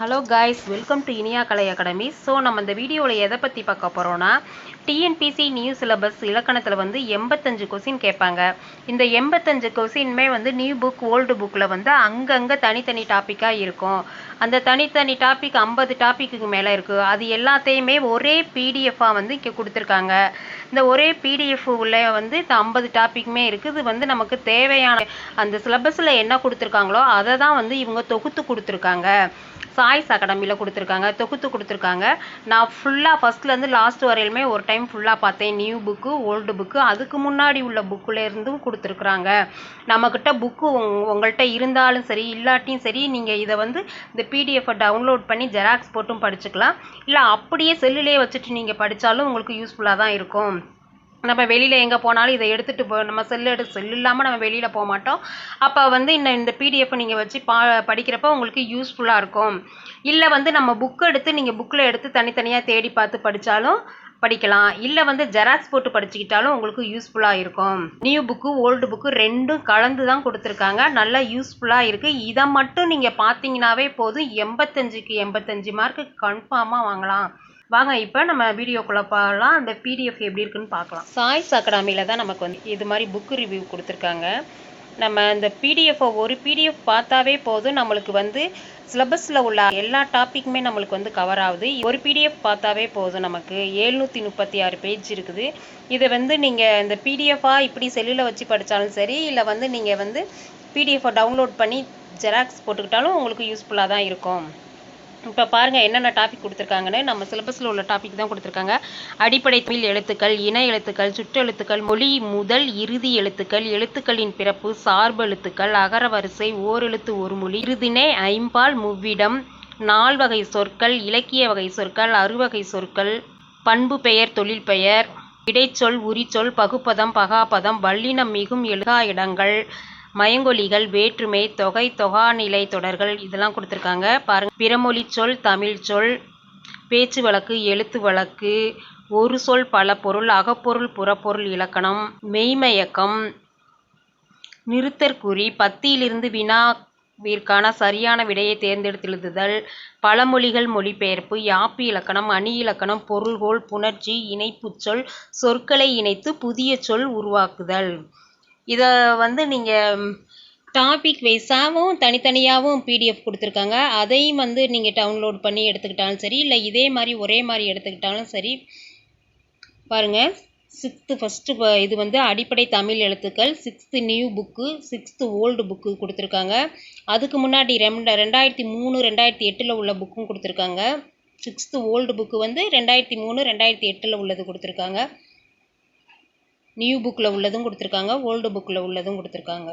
Hello guys welcome to Iniya Kalai academy so நம்ம இந்த வீடியோவில் எதை பற்றி பார்க்க போகிறோன்னா டிஎன்பிசி நியூ சிலபஸ் இலக்கணத்தில் வந்து எண்பத்தஞ்சு கொஸ்டின் கேட்பாங்க. இந்த எண்பத்தஞ்சு கொஸ்டின்மே வந்து நியூ புக் ஓல்டு புக்கில் வந்து அங்கங்கே தனித்தனி டாப்பிக்காக இருக்கும். அந்த தனித்தனி டாபிக் ஐம்பது டாப்பிக்கு மேலே இருக்குது அது எல்லாத்தையுமே ஒரே பிடிஎஃபாக வந்து இங்கே கொடுத்துருக்காங்க. இந்த ஒரே பிடிஎஃப் உள்ள வந்து இந்த ஐம்பது டாப்பிக்குமே இருக்குது இது வந்து நமக்கு தேவையான அந்த சிலபஸில் என்ன கொடுத்துருக்காங்களோ அதை தான் வந்து இவங்க தொகுத்து கொடுத்துருக்காங்க. சாய்ஸ் அகாடமியில் கொடுத்துருக்காங்க தொகுத்து கொடுத்துருக்காங்க. நான் ஃபுல்லாக ஃபஸ்ட்லேருந்து லாஸ்ட் வரையிலுமே ஒரு டைம் ஃபுல்லாக பார்த்தேன். நியூ புக்கு ஓல்டு புக்கு அதுக்கு முன்னாடி உள்ள புக்குலேருந்தும் கொடுத்துருக்குறாங்க. நம்மக்கிட்ட புக்கு உங்கள்கிட்ட இருந்தாலும் சரி இல்லாட்டியும் சரி நீங்கள் இதை வந்து இந்த பிடிஎஃப்பை டவுன்லோட் பண்ணி ஜெராக்ஸ் போட்டும் படிச்சுக்கலாம். இல்லை அப்படியே செல்லுலேயே வச்சுட்டு நீங்கள் படித்தாலும் உங்களுக்கு யூஸ்ஃபுல்லாக தான் இருக்கும். நம்ம வெளியில் எங்கே போனாலும் இதை எடுத்துகிட்டு போ நம்ம செல்லு எடு செல் இல்லாமல் நம்ம வெளியில் போக மாட்டோம். அப்போ வந்து இந்த இந்த பிடிஎஃப் நீங்கள் வச்சு பா படிக்கிறப்ப உங்களுக்கு யூஸ்ஃபுல்லாக இருக்கும். இல்லை வந்து நம்ம புக் எடுத்து நீங்கள் புக்கில் எடுத்து தனித்தனியாக தேடி பார்த்து படித்தாலும் படிக்கலாம். இல்லை வந்து ஜெராக்ஸ் போட்டு படிச்சுக்கிட்டாலும் உங்களுக்கு யூஸ்ஃபுல்லாக இருக்கும். நியூ புக்கு ஓல்டு புக்கு ரெண்டும் கலந்து தான் கொடுத்துருக்காங்க. நல்லா யூஸ்ஃபுல்லாக இருக்குது இதை மட்டும் நீங்கள் பார்த்தீங்கன்னாவே போதும். எண்பத்தஞ்சுக்கு எண்பத்தஞ்சு மார்க்கு கன்ஃபார்மாக வாங்கலாம். வாங்க இப்போ நம்ம வீடியோக்குள்ளே பார்க்கலாம் அந்த பிடிஎஃப் எப்படி இருக்குன்னு பார்க்கலாம். சாய்ஸ் அகாடமியில் தான் நமக்கு வந்து இது மாதிரி புக்கு ரிவ்யூ கொடுத்துருக்காங்க. நம்ம இந்த பிடிஎஃப்பை ஒரு பிடிஎஃப் பார்த்தாவே போதும். நம்மளுக்கு வந்து சிலபஸில் உள்ள எல்லா டாப்பிக்குமே நம்மளுக்கு வந்து கவர் ஆகுது. ஒரு பிடிஎஃப் பார்த்தாவே போதும் நமக்கு. ஏழ்நூற்றி முப்பத்தி ஆறு பேஜ் இருக்குது. இதை வந்து நீங்கள் இந்த பிடிஎஃபாக இப்படி செல்லில் வச்சு படித்தாலும் சரி இல்லை வந்து நீங்கள் வந்து பிடிஎஃப்பை டவுன்லோட் பண்ணி ஜெராக்ஸ் போட்டுக்கிட்டாலும் உங்களுக்கு யூஸ்ஃபுல்லாக தான் இருக்கும். இப்போ பாருங்கள் என்னென்ன டாபிக் கொடுத்துருக்காங்கன்னு நம்ம சிலபஸில் உள்ள டாபிக் தான் கொடுத்துருக்காங்க. அடிப்படை தமிழ் எழுத்துக்கள் இன எழுத்துக்கள் சுற்றெழுத்துக்கள் மொழி முதல் இறுதி எழுத்துக்கள் எழுத்துக்களின் பிறப்பு சார்பு எழுத்துக்கள் அகர வரிசை ஓரெழுத்து ஒரு மொழி இறுதினே ஐம்பால் முவ்விடம் நால்வகை சொற்கள் இலக்கிய வகை சொற்கள் அறுவகை சொற்கள் பண்பு பெயர் தொழில் பெயர் இடைச்சொல் உரிச்சொல் பகுப்பதம் பகாபதம் வல்லினம் மிகும் எழுகா இடங்கள் மயங்கொலிகள் வேற்றுமை தொகை தொகாநிலை தொடர்கள் இதெல்லாம் கொடுத்துருக்காங்க. பாருங்க. பிறமொழி சொல் தமிழ் சொல் பேச்சு வழக்கு எழுத்து வழக்கு ஒரு சொல் பல பொருள் அகப்பொருள் புறப்பொருள் இலக்கணம் மெய்மயக்கம் நிறுத்தற்குறி பத்தியிலிருந்து வினாவிற்கான சரியான விடையை தேர்ந்தெடுத்தெழுதுதல் பழமொழிகள் மொழிபெயர்ப்பு யாப்பு இலக்கணம் அணி இலக்கணம் பொருள்கோள் புணர்ச்சி இணைப்புச்சொல் சொற்களை இணைத்து புதிய சொல் உருவாக்குதல். இதை வந்து நீங்கள் டாபிக் வைஸாகவும் தனித்தனியாகவும் பிடிஎஃப் கொடுத்துருக்காங்க. அதையும் வந்து நீங்கள் டவுன்லோட் பண்ணி எடுத்துக்கிட்டாலும் சரி இல்லை இதே மாதிரி ஒரே மாதிரி எடுத்துக்கிட்டாலும் சரி பாருங்கள் சிக்ஸ்த்து ஃபஸ்ட்டு இது வந்து அடிப்படை தமிழ் எழுத்துக்கள். Sixth new book sixth old book கொடுத்துருக்காங்க. அதுக்கு முன்னாடி ரெண்ட ரெண்டாயிரத்தி மூணு ரெண்டாயிரத்தி எட்டில் உள்ள புக்கும் கொடுத்துருக்காங்க. சிக்ஸ்த்து ஓல்டு புக்கு வந்து ரெண்டாயிரத்தி மூணு ரெண்டாயிரத்தி எட்டில் உள்ளது கொடுத்துருக்காங்க. நியூ புக்கில் உள்ளதும் கொடுத்துருக்காங்க ஓல்டு புக்கில் உள்ளதும் கொடுத்துருக்காங்க.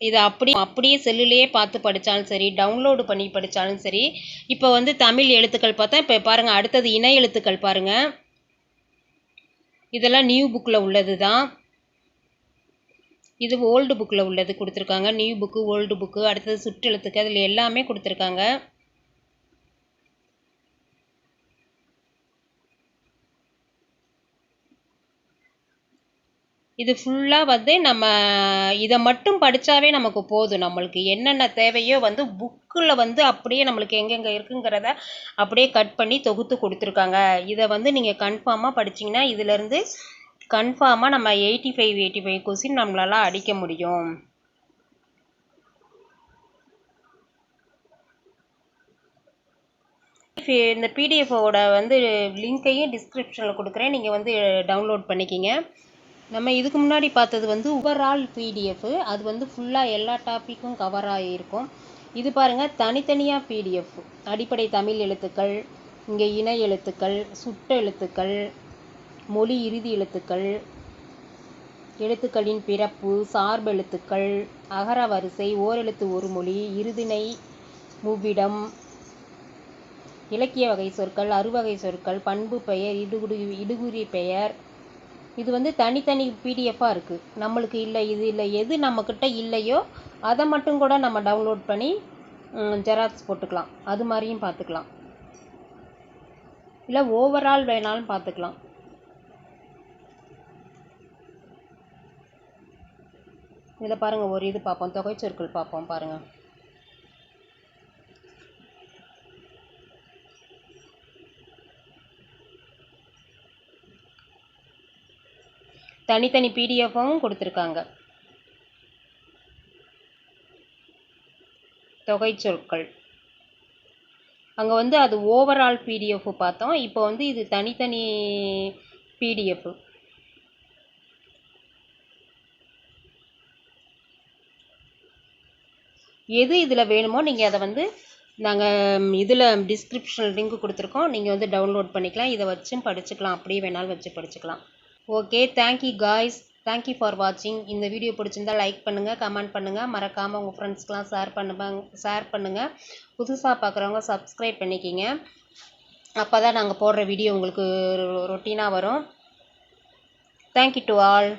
இதை அப்படி அப்படியே செல்லுலேயே பார்த்து படித்தாலும் சரி டவுன்லோடு பண்ணி படித்தாலும் சரி இப்போ வந்து தமிழ் எழுத்துக்கள் பார்த்தா இப்போ பாருங்கள் அடுத்தது இணை எழுத்துக்கள் பாருங்கள் இதெல்லாம் நியூ புக்கில் உள்ளது தான் இது ஓல்டு புக்கில் உள்ளது கொடுத்துருக்காங்க. நியூ புக்கு ஓல்டு புக்கு அடுத்தது சுற்றெழுத்துக்கு அதில் எல்லாமே கொடுத்துருக்காங்க. இது ஃபுல்லாக வந்து நம்ம இதை மட்டும் படித்தாவே நமக்கு போதும். நம்மளுக்கு என்னென்ன தேவையோ வந்து புக்கில் வந்து அப்படியே நம்மளுக்கு எங்கெங்கே இருக்குங்கிறத அப்படியே கட் பண்ணி தொகுத்து கொடுத்துருக்காங்க. இதை வந்து நீங்கள் கன்ஃபார்மாக படிச்சிங்கன்னா இதிலேருந்து கன்ஃபார்மாக நம்ம eighty five eighty five question நம்மளால அடிக்க முடியும். இந்த பிடிஎஃபோட வந்து லிங்க்கையும் டிஸ்கிரிப்ஷனில் கொடுக்குறேன். நீங்கள் வந்து டவுன்லோட் பண்ணிக்கிங்க. நம்ம இதுக்கு முன்னாடி பார்த்தது வந்து ஓவரால் பிடிஎஃப் அது வந்து ஃபுல்லாக எல்லா டாப்பிக்கும் கவர் ஆகியிருக்கும் இது பாருங்கள் தனித்தனியாக பிடிஎஃப் அடிப்படை தமிழ் எழுத்துக்கள் இங்கே இணை எழுத்துக்கள் சுட்ட எழுத்துக்கள் மொழி இறுதி எழுத்துக்கள் எழுத்துக்களின் பிறப்பு சார்பெழுத்துக்கள் அகர வரிசை ஓரெழுத்து ஒரு மொழி இறுதிணை மூவிடம் இலக்கிய வகை சொற்கள் அறுவகை சொற்கள் பண்பு பெயர் இடுகுடு இடுகுறி பெயர். இது வந்து தனித்தனி பிடிஎஃபாக இருக்குது நம்மளுக்கு இல்லை இது இல்லை எது நம்மக்கிட்ட இல்லையோ அதை மட்டும் கூட நம்ம டவுன்லோட் பண்ணி ஜெராக்ஸ் போட்டுக்கலாம். அது மாதிரியும் பார்த்துக்கலாம். இல்லை ஓவரால் வேணாலும் பார்த்துக்கலாம். இதில் பாருங்கள் ஒரு இது பார்ப்போம். தொகை சொற்கள் பார்ப்போம் பாருங்கள் தனித்தனி பிடிஎஃபும் கொடுத்துருக்காங்க. தொகை சொற்கள். அங்கே வந்து அது ஓவரால் பிடிஎஃப் பார்த்தோம். இப்போ வந்து இது தனித்தனி பிடிஎஃப் எது இதில் வேணுமோ நீங்கள் அதை வந்து நாங்கள் இதில் டிஸ்கிரிப்ஷன் லிங்க் கொடுத்துருக்கோம். நீங்கள் வந்து டவுன்லோட் பண்ணிக்கலாம். இதை வச்சும் படிச்சுக்கலாம். அப்படியே வேணாலும் வச்சு படிச்சுக்கலாம். Okay thank you guys thank you for வாட்சிங் இந்த வீடியோ பிடிச்சிருந்தா லைக் பண்ணுங்கள் கமெண்ட் பண்ணுங்கள் மறக்காமல் உங்கள் ஃப்ரெண்ட்ஸ்க்கெலாம் ஷேர் பண்ணுவாங்க ஷேர் பண்ணுங்கள் புதுசாக பார்க்குறவங்க சப்ஸ்கிரைப் பண்ணிக்கிங்க. அப்போ தான் நாங்கள் போடுற வீடியோ உங்களுக்கு ரொட்டீனாக வரும். Thank you to all